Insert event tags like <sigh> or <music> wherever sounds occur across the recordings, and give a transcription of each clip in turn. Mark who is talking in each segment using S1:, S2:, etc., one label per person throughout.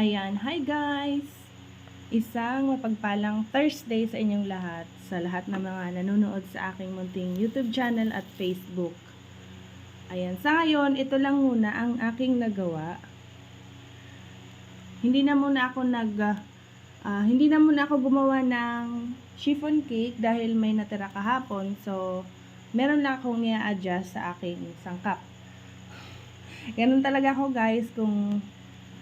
S1: Ayan, hi guys! Isang mapagpalang Thursday sa inyong lahat, sa lahat ng mga nanonood sa aking munting YouTube channel at Facebook. Ayan, sa ngayon, ito lang muna ang aking nagawa. Hindi na muna ako nag, ah, hindi na muna ako gumawa ng chiffon cake dahil may natira kahapon. So, meron lang akong i-adjust sa aking sangkap. <laughs> Ganun talaga ako guys, kung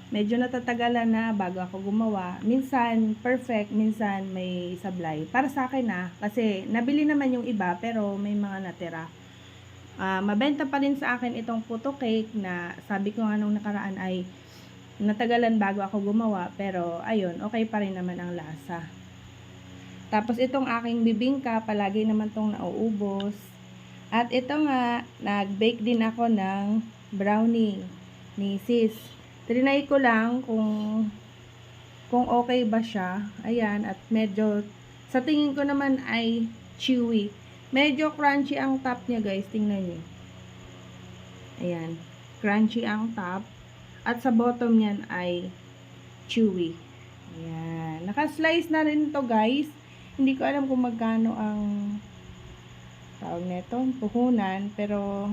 S1: medyo natatagalan na bago ako gumawa. Minsan perfect, minsan may sablay. Para sa akin na, kasi nabili naman yung iba pero may mga natira. Ah, mabenta pa rin sa akin itong puto cake na sabi ko nga nung nakaraan ay natagalan bago ako gumawa pero ayun, okay pa rin naman ang lasa. Tapos itong aking bibingka, palagi naman tong nauubos. At ito nga, nag-bake din ako ng brownie ni sis. Trinay ko lang kung kung okay ba siya. Ayan, at medyo sa tingin ko naman ay chewy. Medyo crunchy ang top niya, guys. Tingnan niyo. Ayan, crunchy ang top. At sa bottom niyan ay chewy. Ayan. Naka-slice na rin to guys. Hindi ko alam kung magkano ang tawag nito, puhunan. Pero,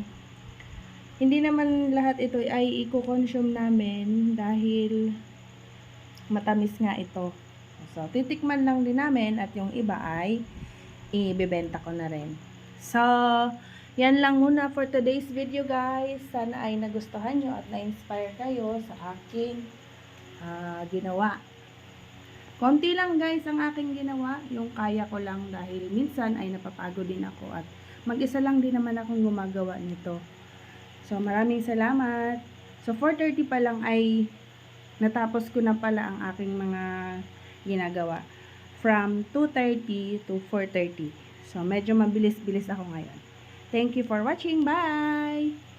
S1: hindi naman lahat ito ay i-consume namin dahil matamis nga ito. So, titikman lang din namin at yung iba ay ibebenta ko na rin. So, yan lang muna for today's video guys. Sana ay nagustuhan nyo at na-inspire kayo sa aking ah, ginawa. Konti lang guys ang aking ginawa. Yung kaya ko lang dahil minsan ay napapagod din ako at mag-isa lang din naman akong gumagawa nito. So, maraming salamat. So, 4.30 pa lang ay natapos ko na pala ang aking mga ginagawa. From 2.30 to 4.30. So, medyo mabilis-bilis ako ngayon. Thank you for watching. Bye!